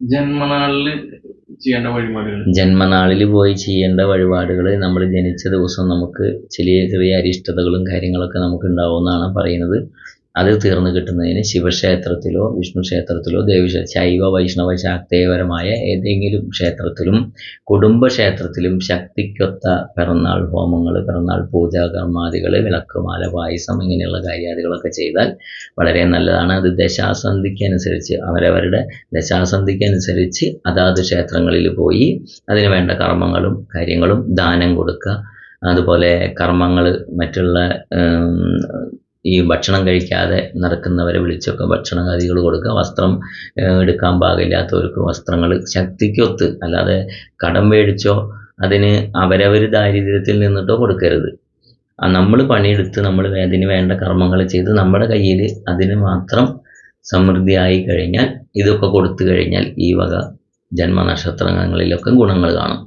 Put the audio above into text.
ജന്മനാളിൽ ചെയ്യേണ്ട വഴിപാടുകൾ? ജന്മനാളിൽ പോയി ചെയ്യേണ്ട വഴിപാടുകൾ നമ്മൾ ജനിച്ച ദിവസം നമുക്ക് ചെറിയ ചെറിയ അരിഷ്ടതകളും കാര്യങ്ങളൊക്കെ നമുക്ക് ഉണ്ടാവുമെന്നാണ് പറയുന്നത്. അത് തീർന്നു കിട്ടുന്നതിന് ശിവക്ഷേത്രത്തിലോ വിഷ്ണു ക്ഷേത്രത്തിലോ ദേവി ശൈവ വൈഷ്ണവ ശാക്തേയപരമായ ഏതെങ്കിലും ക്ഷേത്രത്തിലും കുടുംബക്ഷേത്രത്തിലും ശക്തിക്കൊത്ത പിറന്നാൾ ഹോമങ്ങൾ പിറന്നാൾ പൂജാകർമാദികൾ വിളക്കുമാല പായസം ഇങ്ങനെയുള്ള കാര്യാദികളൊക്കെ ചെയ്താൽ വളരെ നല്ലതാണ്. അത് ദശാസന്ധിക്കനുസരിച്ച് അവരവരുടെ ദശാസന്ധിക്കനുസരിച്ച് അതാത് ക്ഷേത്രങ്ങളിൽ പോയി അതിന് വേണ്ട കർമ്മങ്ങളും കാര്യങ്ങളും ദാനം കൊടുക്കുക. അതുപോലെ കർമ്മങ്ങൾ മറ്റുള്ള ഈ ഭക്ഷണം കഴിക്കാതെ നടക്കുന്നവരെ വിളിച്ചൊക്കെ ഭക്ഷണാദികൾ കൊടുക്കുക. വസ്ത്രം എടുക്കാൻ പാകില്ലാത്തവർക്ക് വസ്ത്രങ്ങൾ ശക്തിക്കൊത്ത് അല്ലാതെ കടം മേടിച്ചോ അതിന് അവരവർ ദാരിദ്ര്യത്തിൽ നിന്നിട്ടോ കൊടുക്കരുത്. നമ്മൾ പണിയെടുത്ത് നമ്മൾ അതിന് വേണ്ട കർമ്മങ്ങൾ ചെയ്ത് നമ്മുടെ കയ്യിൽ അതിന് മാത്രം സമൃദ്ധിയായി കഴിഞ്ഞാൽ ഇതൊക്കെ കൊടുത്തു കഴിഞ്ഞാൽ ഈ വക ജന്മനക്ഷത്രങ്ങളിലൊക്കെ ഗുണങ്ങൾ കാണും.